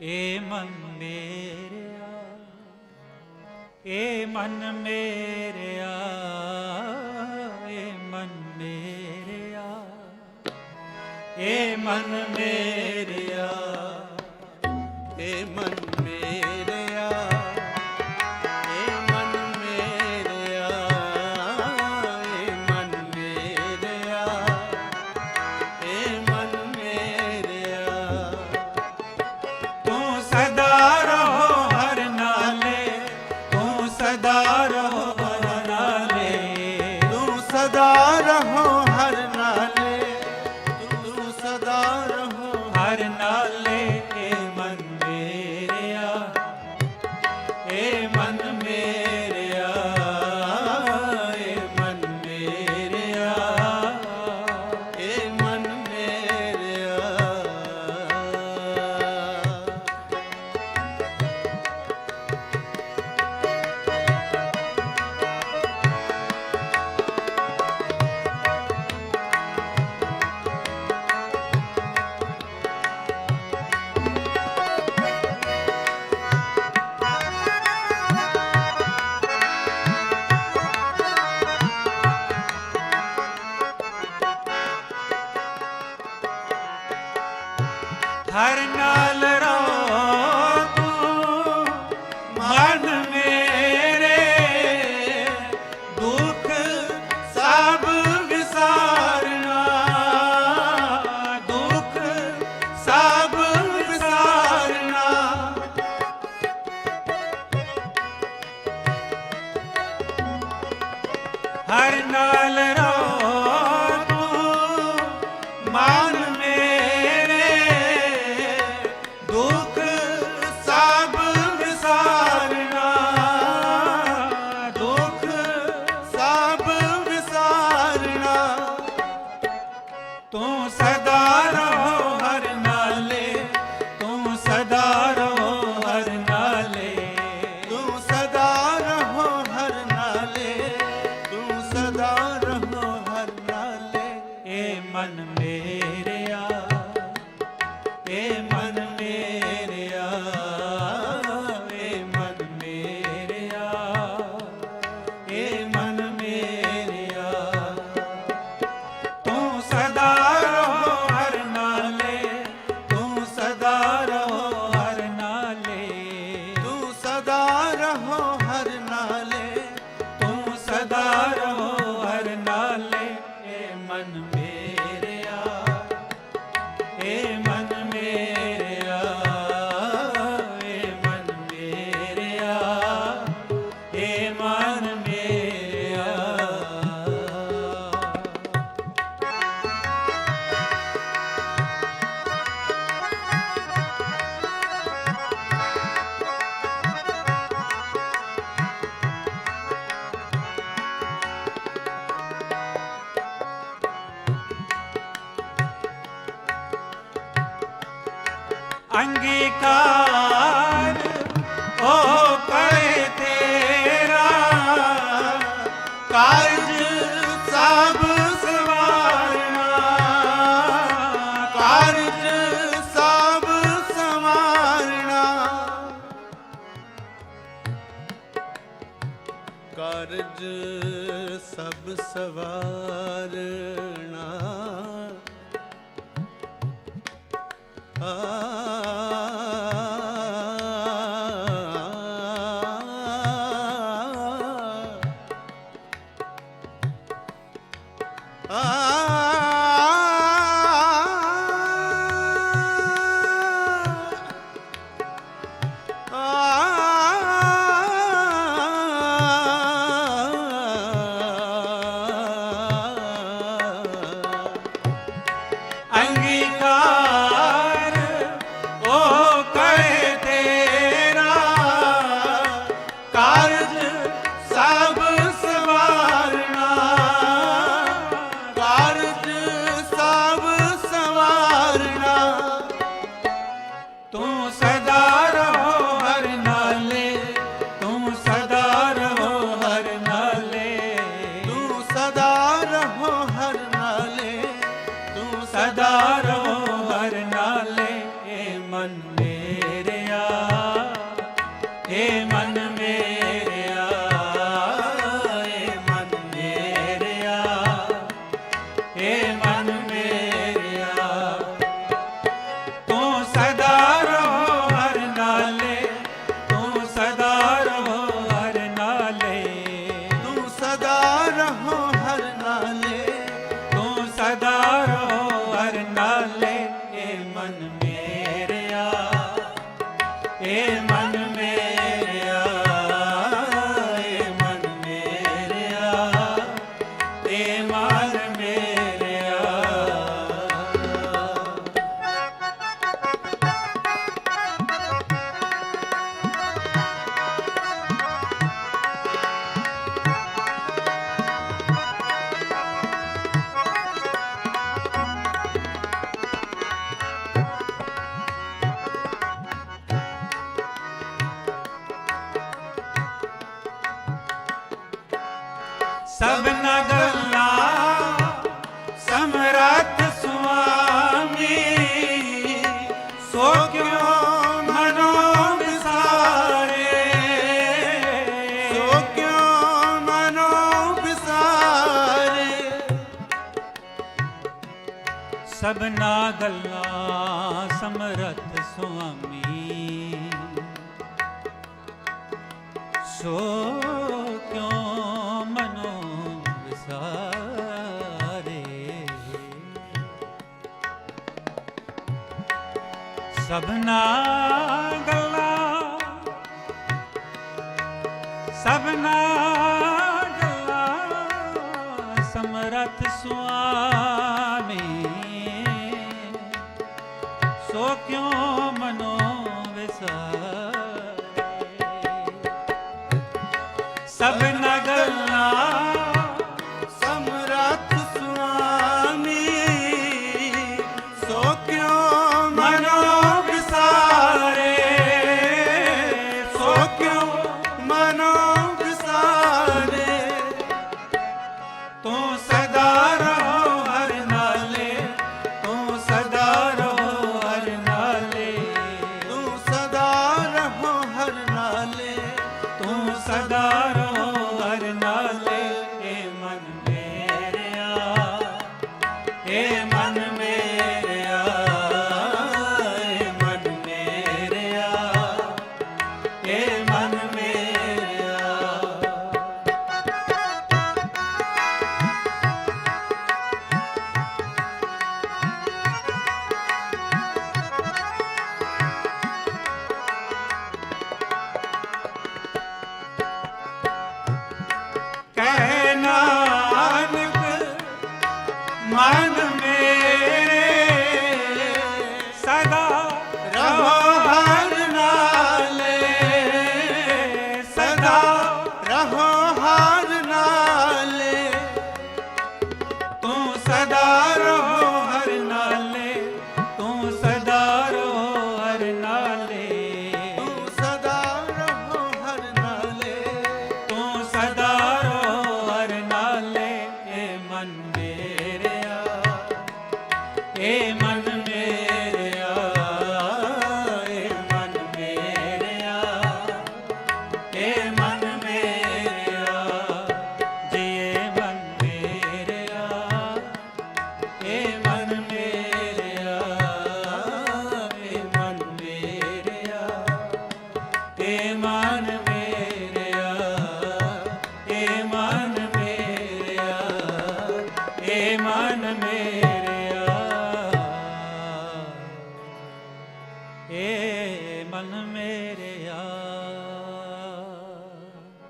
ਏ ਮਨ ਮੇਰਿਆ ਏ ਮਨ ਮੇਰਿਆ ਏ ਮਨ ਮੇਰਿਆ ਏ ਮਨ ਮੇਰਿਆ ਏ ਮਨ ਸਦਾ ਰਹੋ। ਅੰਗੀਕਾਰ सदा रहो ਮੇਰਿਆ ਏ ਸਭ ਨਗਲਾ ਸਮਰੱਥ ਸੁਆਮੀ। ਸੋ ਕਿਉ ਸਭਨਾ ਗੱਲਾਂ ਸਮਰੱਥ ਸੁਆਮੀ। ਸੋ ਸਭਨਾ ਗੱਲਾ ਸਭਨਾ ਸਮਰਥ ਸੁਆਮੀ। ਸੋ ਕਿਉ ਮਨੋ ਵਿਸਾਰੇ? ਸਭਨਾ ਗੱਲਾ ਸਦਾ ਮਨ ਮੇ ਮਨ